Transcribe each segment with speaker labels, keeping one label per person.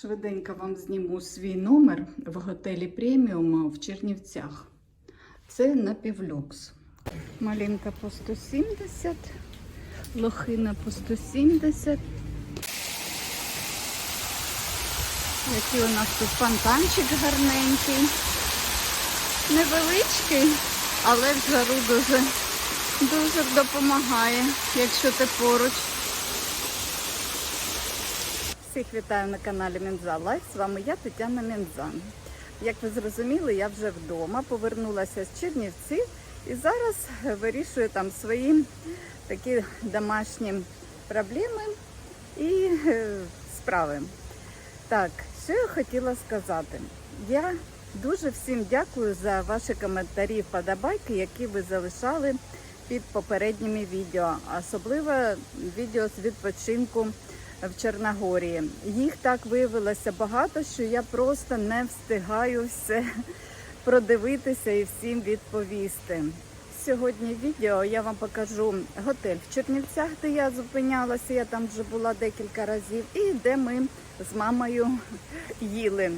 Speaker 1: Швиденько вам зніму свій номер в готелі преміум в Чернівцях. Це напівлюкс. Малинка по 170, лохина по 170. Який у нас тут фонтанчик гарненький. Невеличкий, але в жару дуже, дуже допомагає, якщо ти поруч. Всіх вітаю на каналі Мінза Лайф. З вами я, Тетяна Мінзан. Як ви зрозуміли, я вже вдома повернулася з Чернівців і зараз вирішую там свої такі домашні проблеми і е, справи. Так, що я хотіла сказати? Я дуже всім дякую за ваші коментарі, вподобайки, які ви залишали під попередніми відео, особливо відео з відпочинку в Чорногорії. Їх так виявилося багато, що я просто не встигаю все продивитися і всім відповісти. Сьогодні в відео я вам покажу готель в Чернівцях, де я зупинялася. Я там вже була декілька разів, і де ми з мамою їли.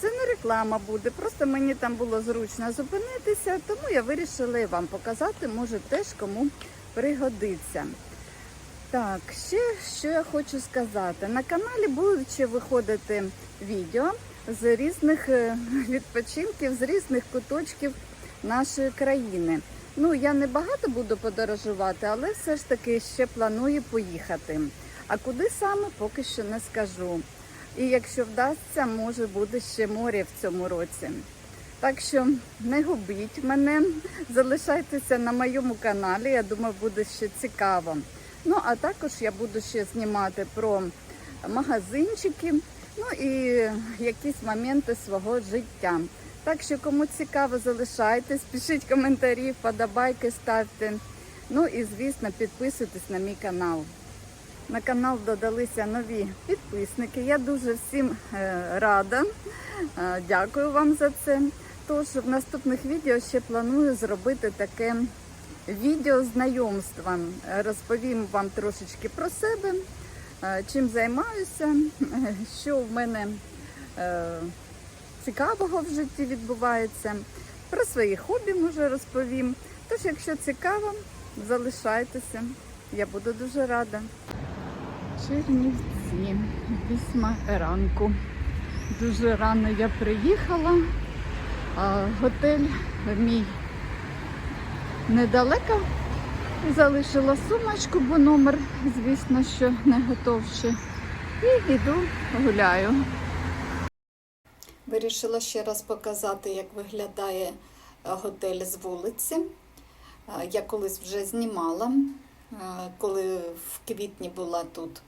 Speaker 1: Це не реклама буде, просто мені там було зручно зупинитися, тому я вирішила вам показати, може теж кому пригодиться. Так, ще що я хочу сказати. На каналі будуть виходити відео з різних е, відпочинків, з різних куточків нашої країни. Ну, я не багато буду подорожувати, але все ж таки ще планую поїхати. А куди саме, поки що не скажу. І якщо вдасться, може буде ще море в цьому році. Так що не губіть мене, залишайтеся на моєму каналі. Я думаю, буде ще цікаво. Ну, а також я буду ще знімати про магазинчики, ну і якісь моменти свого життя. Так що, кому цікаво, залишайтесь, пишіть коментарі, вподобайки ставте. Ну і, звісно, підписуйтесь на мій канал. На канал додалися нові підписники. Я дуже всім е, рада. Е, Дякую вам за це. Тож в наступних відео ще планую зробити таке відео знайомства. Розповім вам трошечки про себе, е, чим займаюся, що в мене е, цікавого в житті відбувається. Про свої хобі може розповім. Тож, якщо цікаво, залишайтеся. Я буду дуже рада. Чернівці, вісьма ранку. Дуже рано я приїхала. Готель мій недалеко. Залишила сумочку, бо номер, звісно, що не готовши. І йду гуляю. Вирішила ще раз показати, як виглядає е, готель з вулиці. Е, Я колись вже знімала, е, коли в квітні була тут.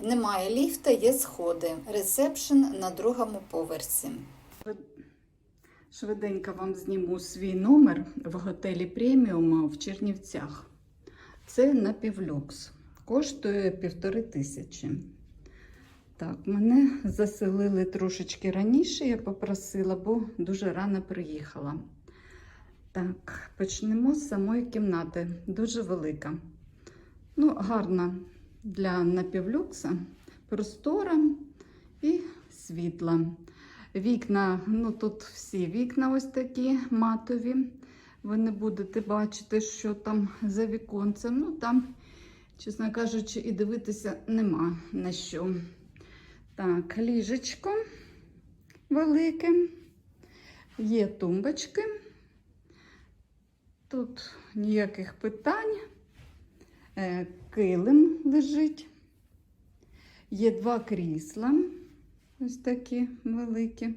Speaker 1: Немає ліфта, є сходи. Ресепшн на другому поверсі. Швиденько вам зніму свій номер в готелі преміум в Чернівцях. Це напівлюкс. Коштує півтори тисячі. Так, мене заселили трошечки раніше, я попросила, бо дуже рано приїхала. Так, почнемо з самої кімнати. Дуже велика. Ну, гарна для напівлюкса, простора і світла. Вікна, ну тут всі вікна ось такі матові. Ви не будете бачити, що там за віконцем. Ну там, чесно кажучи, і дивитися нема на що. Так, ліжечко велике, є тумбочки. Тут ніяких питань. Е, Килим лежить. Є два крісла. Ось такі великі.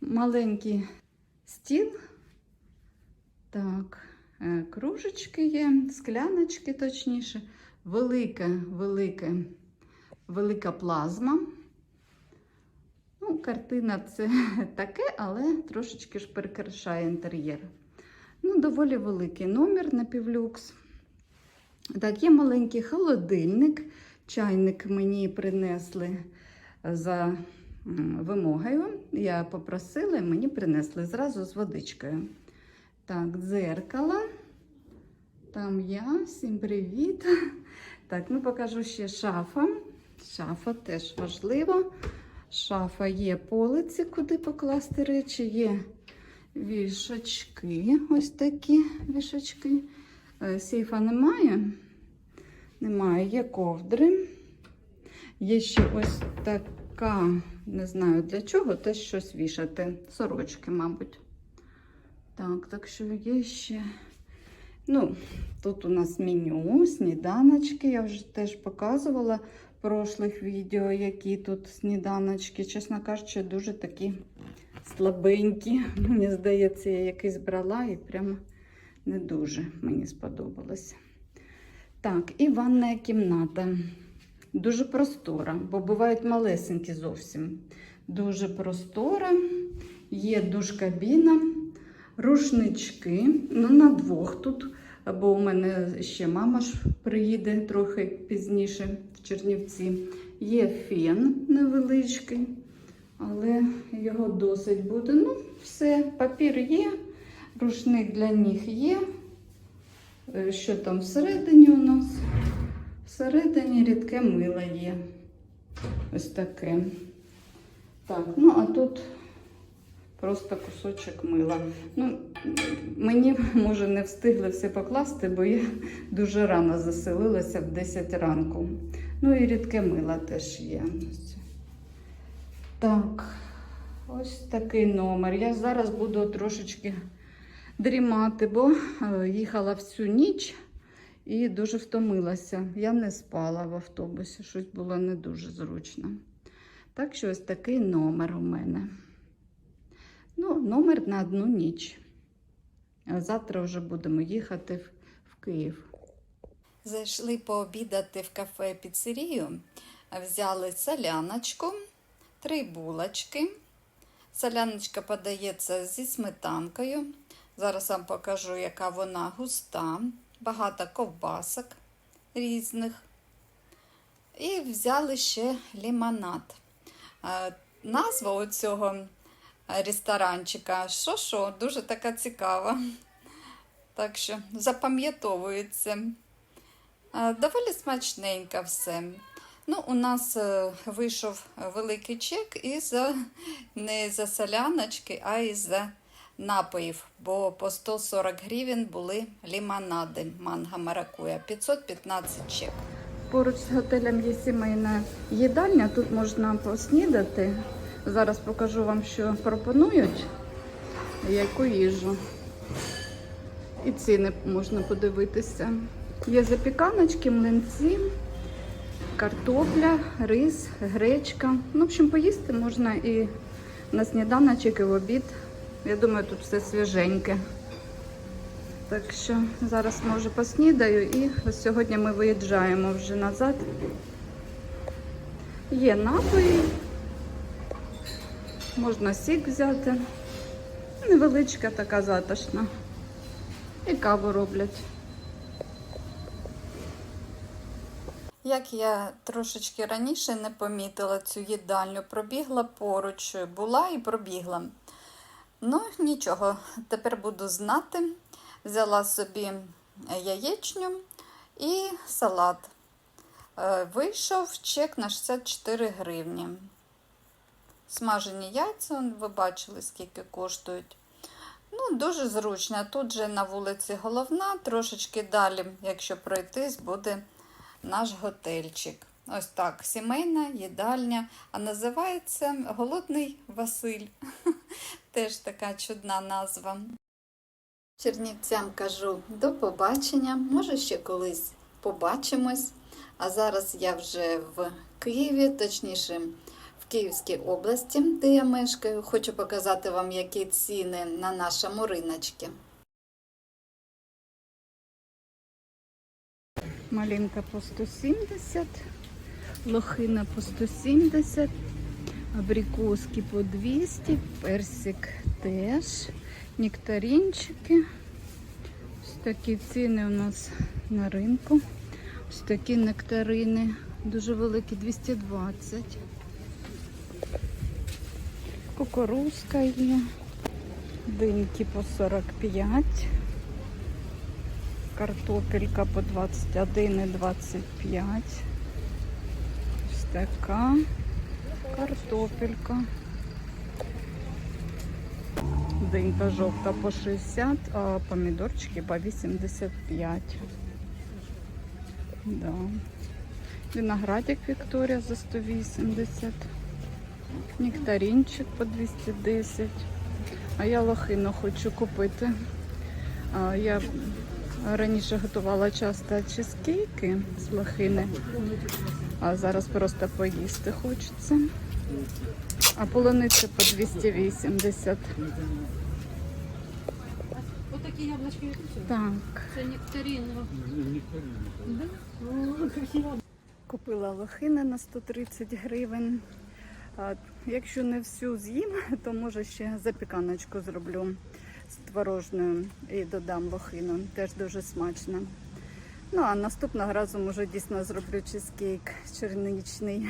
Speaker 1: Маленький стіл. Так, е, кружечки є, скляночки точніше. Велика, велика, велика плазма. Ну, картина це таке, але трошечки ж перекрашає інтер'єр. Ну, доволі великий номер на півлюкс. Так, є маленький холодильник. Чайник мені принесли за вимогою. Я попросила і мені принесли зразу з водичкою. Так, дзеркало. Там я, всім привіт. Так, ну покажу ще шафа. Шафа теж важлива. Шафа є полиці, куди покласти речі, є вішачки, ось такі вішачки. Е, Сейфа немає. Немає, є ковдри. Є ще ось така, не знаю для чого, теж щось вішати. Сорочки, мабуть. Так, так що є ще. Ну, тут у нас меню, сніданочки. Я вже теж показувала в прошлих відео, які тут сніданочки. Чесно кажучи, дуже такі слабенькі. Мені здається, я якийсь брала і прямо не дуже мені сподобалося. Так, і ванна кімната. Дуже простора, бо бувають малесенькі зовсім. Дуже простора. Є душ-кабіна, рушнички. Ну, на двох тут, бо у мене ще мама ж приїде трохи пізніше в Чернівці. Є фен невеличкий, але його досить буде. Ну, все, папір є, рушник для ніг є. Е, Що там всередині у нас? Всередині рідке мило є. Ось таке. Так, ну а тут просто кусочок мила. Ну, мені, може, не встигли все покласти, бо я дуже рано заселилася в 10 ранку. Ну і рідке мило теж є. Так, ось такий номер. Я зараз буду трошечки дрімати, бо е, їхала всю ніч і дуже втомилася. Я не спала в автобусі, щось було не дуже зручно. Так що ось такий номер у мене. Ну, номер на одну ніч. А завтра вже будемо їхати в, в Київ. Зайшли пообідати в кафе піцерію. Взяли соляночку, три булочки. Соляночка подається зі сметанкою. Зараз вам покажу, яка вона густа, багато ковбасок різних. І взяли ще лимонад. Е, Назва у цього ресторанчика що, дуже така цікава. Так що запам'ятовується. Е, Доволі смачненько все. Ну, у нас е, вийшов великий чек і за не за соляночки, а і за напоїв, бо по 140 гривень були лимонади манго маракуя, 515 чек. Поруч з готелем є сімейна їдальня, тут можна поснідати. Зараз покажу вам, що пропонують, яку їжу. І ціни можна подивитися. Є запіканочки, млинці, картопля, рис, гречка. Ну, в общем, поїсти можна і на сніданочок, і в обід. Я думаю, тут все свіженьке. Так що зараз може поснідаю і ось сьогодні ми виїжджаємо вже назад. Є напої, можна сік взяти. Невеличка така затишна. І каву роблять. Як я трошечки раніше не помітила цю їдальню, пробігла поруч, була і пробігла. Ну, нічого, тепер буду знати. Взяла собі яєчню і салат. Е, Вийшов чек на 64 гривні. Смажені яйця, ви бачили, скільки коштують. Ну, Дуже зручно. Тут же на вулиці головна, трошечки далі, якщо пройтись, буде наш готельчик. Ось так, сімейна їдальня, а називається Голодний Василь. Теж така чудна назва. Чернівцям кажу до побачення, може ще колись побачимось. А зараз я вже в Києві, точніше, в Київській області, де я мешкаю. Хочу показати вам, які ціни на нашому риночці. Малинка по 170, лохина по 170, абрикоски по 200, персик теж, нектаринчики. Ось такі ціни у нас на ринку. Ось такі нектарини, дуже великі, 220. Кукурузка є, диньки по 45. Картопелька по 21 і 25. Така картопелька. Динька жовта по 60, а помідорчики по 85. Да. Виноградик Вікторія за 180. Нектаринчик по 210. А я лохину хочу купити. А, я раніше готувала часто чизкейки з лохини, а зараз просто поїсти хочеться. А полуниця по 280.
Speaker 2: Вот такие яблочки?
Speaker 1: Так.
Speaker 2: Це нектарин. Да? О, красиво.
Speaker 1: Купила лохини на 130 гривень. А, якщо не всю з'їм, то може ще запіканочку зроблю з творожною і додам лохину. Теж дуже смачно. Ну а наступного разу може дійсно зроблю чизкейк черничний.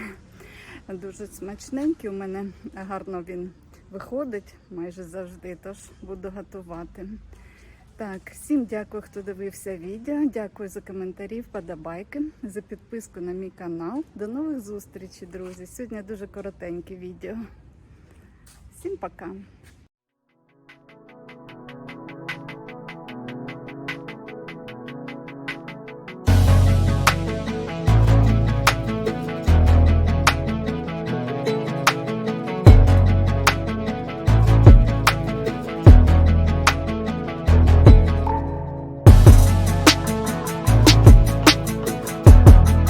Speaker 1: Дуже смачненький. У мене гарно він виходить майже завжди, тож буду готувати. Так, всім дякую, хто дивився відео. Дякую за коментарі, вподобайки, за підписку на мій канал. До нових зустрічей, друзі. Сьогодні дуже коротеньке відео. Всім пока!